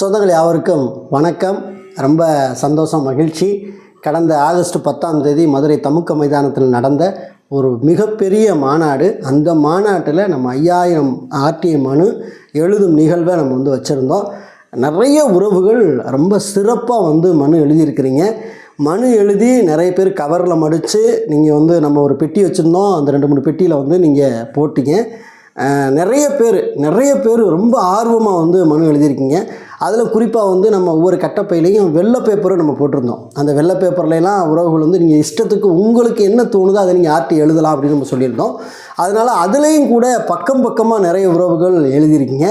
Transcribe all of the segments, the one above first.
சொந்தங்கள் யாவருக்கும் வணக்கம். ரொம்ப சந்தோஷம் மகிழ்ச்சி. கடந்த ஆகஸ்ட் பத்தாம் தேதி மதுரை தமுக்க மைதானத்தில் நடந்த ஒரு மிகப்பெரிய மாநாடு. அந்த மாநாட்டில் நம்ம ஐயாயிரம் ஆர்டிஐ மனு எழுதும் நிகழ்வை நம்ம வந்து வச்சுருந்தோம். நிறைய உறவுகள் ரொம்ப சிறப்பாக வந்து மனு எழுதியிருக்கிறீங்க. மனு எழுதி நிறைய பேர் கவரில் மடித்து நீங்கள் வந்து நம்ம ஒரு பெட்டி வச்சுருந்தோம். அந்த ரெண்டு மூணு பெட்டியில் வந்து நீங்கள் போட்டீங்க. நிறைய பேர் நிறைய பேர் ரொம்ப ஆர்வமாக வந்து மனு எழுதியிருக்கீங்க. அதில் குறிப்பாக வந்து நம்ம ஒவ்வொரு கட்டப்பையிலையும் வெள்ளை பேப்பரும் நம்ம போட்டிருந்தோம். அந்த வெள்ளை பேப்பர்லாம் உறவுகள் வந்து நீங்கள் இஷ்டத்துக்கு உங்களுக்கு என்ன தோணுதோ அதை நீங்கள் ஆர்டி எழுதலாம் அப்படின்னு நம்ம சொல்லியிருந்தோம். அதனால் அதுலேயும் கூட பக்கம் பக்கமாக நிறைய உறவுகள் எழுதியிருக்கீங்க.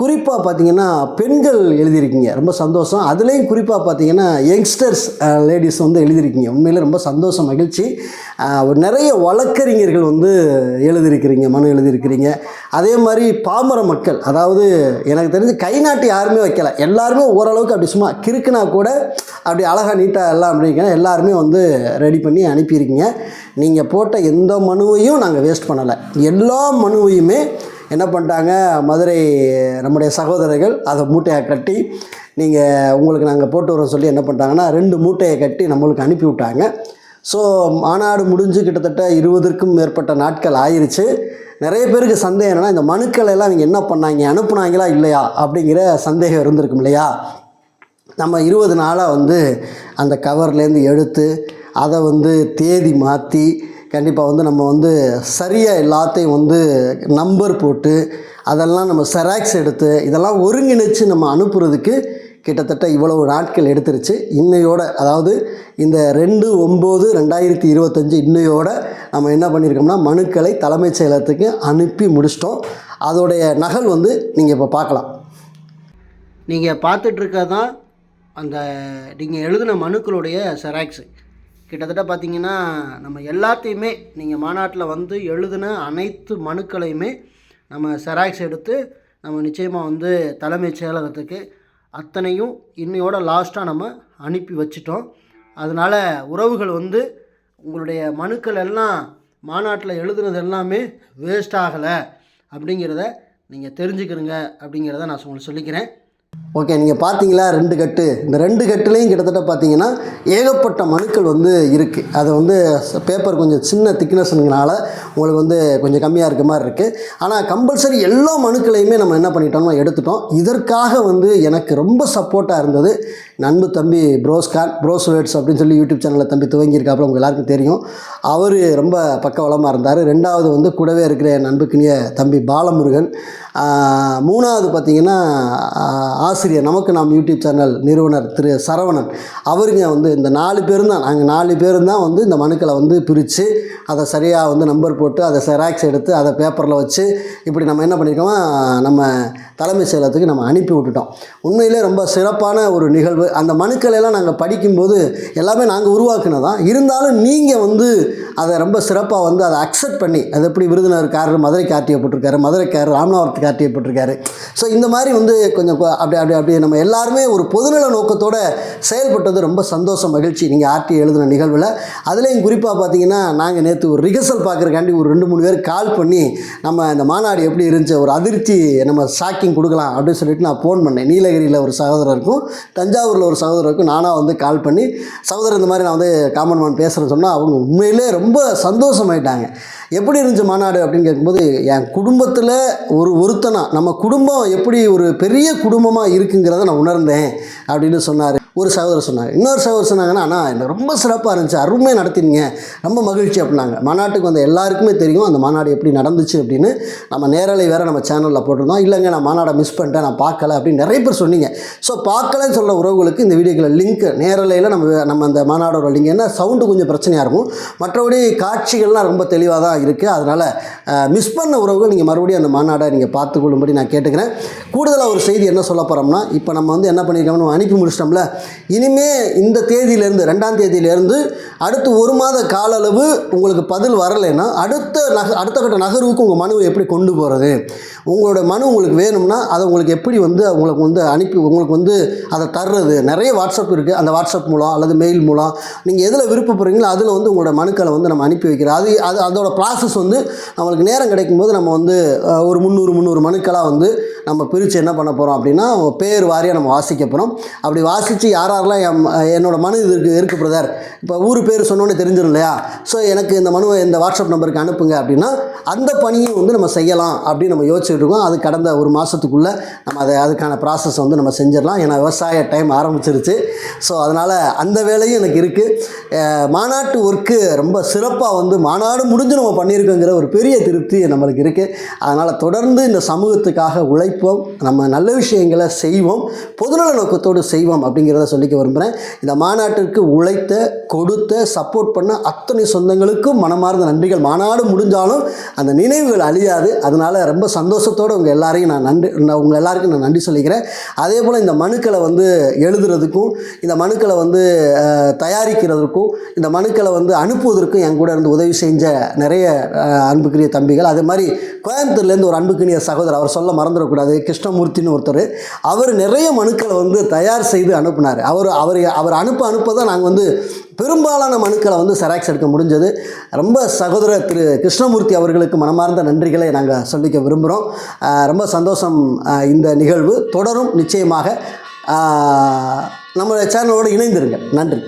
குறிப்பாக பார்த்தீங்கன்னா பெண்கள் எழுதியிருக்கீங்க. ரொம்ப சந்தோஷம். அதுலேயும் குறிப்பாக பார்த்தீங்கன்னா யங்ஸ்டர்ஸ் லேடிஸ் வந்து எழுதியிருக்கீங்க. உண்மையில் ரொம்ப சந்தோஷம் மகிழ்ச்சி. நிறைய வழக்கறிஞர்கள் வந்து எழுதியிருக்கிறீங்க மனு எழுதியிருக்கிறீங்க. அதே மாதிரி பாமர மக்கள் அதாவது எனக்கு தெரிஞ்சு கை நாட்டு யாருமே வைக்கல. எல்லாருமே ஓரளவுக்கு அப்படி சும்மா கிறுக்குனா கூட அப்படி அழகாக நீட்டாக எல்லாம் அப்படிங்கிற எல்லாருமே வந்து ரெடி பண்ணி அனுப்பியிருக்கீங்க. நீங்கள் போட்ட எந்த மனுவையும் நாங்கள் வேஸ்ட் பண்ணலை. எல்லா மனுவையுமே என்ன பண்ணிட்டாங்க? மதுரை நம்முடைய சகோதரர்கள் அதை மூட்டையை கட்டி நீங்கள் உங்களுக்கு நாங்கள் போட்டு வரோம் சொல்லி என்ன பண்ணிட்டாங்கன்னா ரெண்டு மூட்டையை கட்டி நம்மளுக்கு அனுப்பி விட்டாங்க. ஸோ மாநாடு முடிஞ்சு கிட்டத்தட்ட இருபதற்கும் மேற்பட்ட நாட்கள் ஆயிருச்சு. நிறைய பேருக்கு சந்தேகம் என்னென்னா இந்த மனுக்களை எல்லாம் இவங்க என்ன பண்ணாங்க? அனுப்புனாங்களா? இல்லையா? அப்படிங்கிற சந்தேகம் இருந்திருக்கும் இல்லையா? நம்ம இருபது நாளாக வந்து அந்த கவர்லேருந்து எடுத்து அதை வந்து தேதி மாற்றி கண்டிப்பாக வந்து நம்ம வந்து சரியாக எல்லாத்தையும் வந்து நம்பர் போட்டு அதெல்லாம் நம்ம செராக்ஸ் எடுத்து இதெல்லாம் ஒருங்கிணைச்சு நம்ம அனுப்புறதுக்கு கிட்டத்தட்ட இவ்வளவு நாட்கள் எடுத்துருச்சு. இன்னையோட அதாவது இந்த ரெண்டு ஒம்பது ரெண்டாயிரத்தி இருபத்தஞ்சி இன்னையோட நம்ம என்ன பண்ணியிருக்கோம்னா மனுக்களை தலைமைச் செயலகத்துக்கு அனுப்பி முடிச்சிட்டோம். அதோடைய நகல் வந்து நீங்கள் இப்போ பார்க்கலாம். நீங்கள் பார்த்துட்ருக்கதான் தான் அந்த நீங்கள் எழுதின மனுக்களுடைய செராக்ஸு கிட்டத்தட்ட பார்த்தீங்கன்னா நம்ம எல்லாத்தையுமே நீங்கள் மாநாட்டில் வந்து எழுதின அனைத்து மனுக்களையுமே நம்ம செராக்ஸ் எடுத்து நம்ம நிச்சயமாக வந்து தலைமைச் செயலகத்துக்கு அத்தனையும் இன்னையோட லாஸ்ட்டாக நம்ம அனுப்பி வச்சிட்டோம். அதனால் உறவுகள் வந்து உங்களுடைய மனுக்கள் எல்லாம் மாநாட்டில் எழுதுனது எல்லாமே வேஸ்ட் ஆகலை அப்படிங்கிறத நீங்கள் தெரிஞ்சுக்கிறங்க அப்படிங்கிறத நான் உங்களுக்கு சொல்லிக்கிறேன். ஓகே நீங்கள் பார்த்தீங்களா? ரெண்டு கட்டு. இந்த ரெண்டு கட்டுலேயும் கிட்டத்தட்ட பார்த்தீங்கன்னா ஏகப்பட்ட மனுக்கள் வந்து இருக்குது அது வந்து பேப்பர் கொஞ்சம் சின்ன திக்னஸ்னால உங்களுக்கு வந்து கொஞ்சம் கம்மியாக இருக்க மாதிரி இருக்குது ஆனால் கம்பல்சரி எல்லா மனுக்களையுமே நம்ம என்ன பண்ணிட்டோம்னா எடுத்துட்டோம். இதற்காக வந்து எனக்கு ரொம்ப சப்போர்ட்டாக இருந்தது நண்பு தம்பி ப்ரோஸ்கான் ப்ரோஸ்வேட்ஸ் அப்படின்னு சொல்லி யூடியூப் சேனலில் தம்பி துவங்கியிருக்காப்புல உங்கள் எல்லாருக்கும் தெரியும். அவர் ரொம்ப பக்கவளமாக இருந்தார். ரெண்டாவது வந்து கூடவே இருக்கிற என் நண்புக்கினிய தம்பி பாலமுருகன். மூணாவது பார்த்தீங்கன்னா ஆசிரியர் நமக்கு நாம் யூடியூப் சேனல் நிறுவனர் திரு சரவணன். அவருங்க வந்து இந்த நாலு பேரும் தான். நாங்கள் நாலு பேரும் தான் வந்து இந்த மனுக்களை வந்து பிரித்து அதை சரியாக வந்து நம்பர் போட்டு அதை செராக்ஸ் எடுத்து அதை பேப்பரில் வச்சு இப்படி நம்ம என்ன பண்ணியிருக்கோம் நம்ம தலைமை செயலகத்துக்கு நம்ம அனுப்பி விட்டுட்டோம். உண்மையிலே ரொம்ப சிறப்பான ஒரு நிகழ்வு. அந்த மனுக்களெல்லாம் நாங்கள் படிக்கும்போது எல்லாமே நாங்கள் உருவாக்குனதான் இருந்தாலும் நீங்கள் வந்து அதை ரொம்ப சிறப்பாக வந்து அதை அக்செப்ட் பண்ணி அது எப்படி விருதுநகர் காரர் மதுரைக்கு ஆர்டியப்பட்டிருக்காரு மதுரைக்காரர் ராமநாதத்துக்கு ஆர்டியப்பட்டிருக்காரு ஸோ இந்த மாதிரி வந்து கொஞ்சம் அப்படி அப்படி அப்படி. நம்ம எல்லாருமே ஒரு பொதுநல நோக்கத்தோடு செயல்பட்டது ரொம்ப சந்தோஷம் மகிழ்ச்சி. நீங்கள் ஆர்டி எழுதின நிகழ்வில். அதுலேயும் குறிப்பாக பார்த்தீங்கன்னா நாங்கள் நேற்று ஒரு ரிஹர்சல் பார்க்குறக்காண்டி ஒரு ரெண்டு மூணு பேர் கால் பண்ணி நம்ம இந்த மாநாடு எப்படி இருந்துச்சு ஒரு அதிர்ச்சி நம்ம ஷாக்கிங் கொடுக்கலாம் அப்படின்னு சொல்லிட்டு நான் ஃபோன் பண்ணேன். நீலகிரியில் ஒரு சகோதரருக்கும் தஞ்சாவூரில் ஒரு சகோதரருக்கும் நானாக வந்து கால் பண்ணி சகோதரர் இந்த மாதிரி நான் வந்து காமன் மேன் பேசுகிறேன்னு சொன்னால் அவங்க உண்மையிலே ரொம்ப சந்தோஷமாயிட்டாங்க. எப்படி இருந்துச்சு மாநாடு அப்படின்னு கேட்கும்போது என் குடும்பத்தில் ஒரு ஒருத்தனா நம்ம குடும்பம் எப்படி ஒரு பெரிய குடும்பமாக இருக்குங்கிறத நான் உணர்ந்தேன் அப்படின்னு சொன்னார். ஒரு சகோதரர் சொன்னாங்க. இன்னொரு சகோதரர் சொன்னாங்கன்னா அண்ணா எனக்கு ரொம்ப சிறப்பாக இருந்துச்சு. அருமையாக நடத்தினீங்க. ரொம்ப மகிழ்ச்சி அப்படின்னாங்க. மாநாட்டுக்கு வந்த எல்லாருக்குமே தெரியும் அந்த மாநாடு எப்படி நடந்துச்சு அப்படின்னு. நம்ம நேரலை வேறு நம்ம சேனலில் போட்டிருந்தோம். இல்லைங்க நான் மாநாடை மிஸ் பண்ணிட்டேன். நான் பார்க்கல அப்படின்னு நிறைய பேர் சொன்னீங்க. ஸோ பார்க்கலன்னு சொல்ல உறவுகளுக்கு இந்த வீடியோக்களை லிங்க் நேரலையில் நம்ம நம்ம அந்த மாநாடோட லிங்க் என்ன சவுண்டு கொஞ்சம் பிரச்சனையாக இருக்கும். மற்றபடி காட்சிகள்லாம் ரொம்ப தெளிவாக தான் இருக்குது அதனால் மிஸ் பண்ண உறவுகள் நீங்கள் மறுபடியும் அந்த மாநாடை நீங்கள் பார்த்துக்கொள்ளும்படி நான் கேட்டுக்கிறேன். கூடுதலாக ஒரு செய்தி என்ன சொல்ல போகிறோம்னா இப்போ நம்ம வந்து என்ன பண்ணியிருக்கோம்னு அனுப்பி முடிச்சிட்டோம்ல. இனிமே இந்த தேதியிலேருந்து ரெண்டாம் தேதியிலேருந்து அடுத்து ஒரு மாத கால அளவு உங்களுக்கு பதில் வரலைன்னா அடுத்த நக அடுத்த கட்ட நகர்வுக்கு உங்கள் மனுவை எப்படி கொண்டு போகிறது உங்களோட மனு உங்களுக்கு வேணும்னா அதை உங்களுக்கு எப்படி வந்து உங்களுக்கு வந்து அனுப்பி உங்களுக்கு வந்து அதை தர்றது? நிறைய வாட்ஸ்அப் இருக்குது அந்த வாட்ஸ்அப் மூலம் அல்லது மெயில் மூலம் நீங்கள் எதில் விருப்பப்படுறீங்களோ அதில் வந்து உங்களோட மனுக்களை வந்து நம்ம அனுப்பி வைக்கிறோம். அது அது அதோட ப்ராசஸ் வந்து நம்மளுக்கு நேரம் கிடைக்கும்போது நம்ம வந்து ஒரு முந்நூறு முந்நூறு மனுக்களாக வந்து நம்ம பிரித்து என்ன பண்ண போகிறோம் அப்படின்னா பேர் வாரியாக நம்ம வாசிக்க போகிறோம் அப்படி வாசித்து யார் யாரெல்லாம் என் என்னோடய மனு இது இருக்கு இருக்குது பிரதர் இப்போ ஊர் பேர் சொன்னோன்னே தெரிஞ்சிடும் இல்லையா? ஸோ எனக்கு இந்த மனுவை இந்த வாட்ஸ்அப் நம்பருக்கு அனுப்புங்க அப்படின்னா அந்த பணியும் வந்து நம்ம செய்யலாம் அப்படின்னு நம்ம யோசிச்சுட்டு இருக்கோம். அது கடந்த ஒரு மாதத்துக்குள்ளே நம்ம அதை அதுக்கான ப்ராசஸ் வந்து நம்ம செஞ்சிடலாம். ஏன்னா விவசாய டைம் ஆரம்பிச்சிருச்சு. ஸோ அதனால் அந்த வேலையும் எனக்கு இருக்குது மாநாட்டு ஒர்க்கு ரொம்ப சிறப்பாக வந்து மாநாடு முடிஞ்சு நம்ம பண்ணியிருக்கோங்கிற ஒரு பெரிய திருப்தி நம்மளுக்கு இருக்குது அதனால் தொடர்ந்து இந்த சமூகத்துக்காக உழைப்போம் நம்ம நல்ல விஷயங்களை செய்வோம் பொதுநல நோக்கத்தோடு செய்வோம் அப்படிங்கிறத சொல்லிக்க விரும்புகிறேன் இந்த மாநாட்டிற்கு உழைத்த கொடுத்த சப்போர்ட் பண்ண அத்தனை சொந்தங்களுக்கும் மனமார்ந்த நன்றிகள். மாநாடு முடிஞ்சாலும் அந்த நினைவுகள் அழியாது. அதனால் ரொம்ப சந்தோஷத்தோடு உங்கள் எல்லாரையும் நான் நன்றி நான் உங்கள் எல்லாருக்கும் நான் நன்றி சொல்லிக்கிறேன். அதே போல் இந்த மனுக்களை வந்து எழுதுறதுக்கும் இந்த மனுக்களை வந்து தயாரிக்கிறதுக்கும் இந்த மனுக்களை வந்து அனுப்புவதற்கும் என் கூட இருந்து உதவி செஞ்ச நிறைய அன்புக்குரிய தம்பிகள். அதே மாதிரி கோயம்புத்தூர்லேருந்து ஒரு அன்புக்குரிய சகோதரர் அவர் சொல்ல மறந்துடக்கூடாது. கிருஷ்ணமூர்த்தின்னு ஒருத்தர். அவர் நிறைய மனுக்களை வந்து தயார் செய்து அனுப்புனார். அவர் அவர் அவர் அனுப்ப அனுப்ப தான் நாங்கள் வந்து பெரும்பாலான மனுக்களை வந்து செராக்ஸ் எடுக்க முடிஞ்சது. ரொம்ப சகோதரர் திரு கிருஷ்ணமூர்த்தி அவர்களுக்கு மனமார்ந்த நன்றிகளை நாங்கள் சொல்லிக்க விரும்புகிறோம் ரொம்ப சந்தோஷம் இந்த நிகழ்வு. தொடரும் நிச்சயமாக. நம்ம சேனலோடு இணைந்திருங்க நன்றி.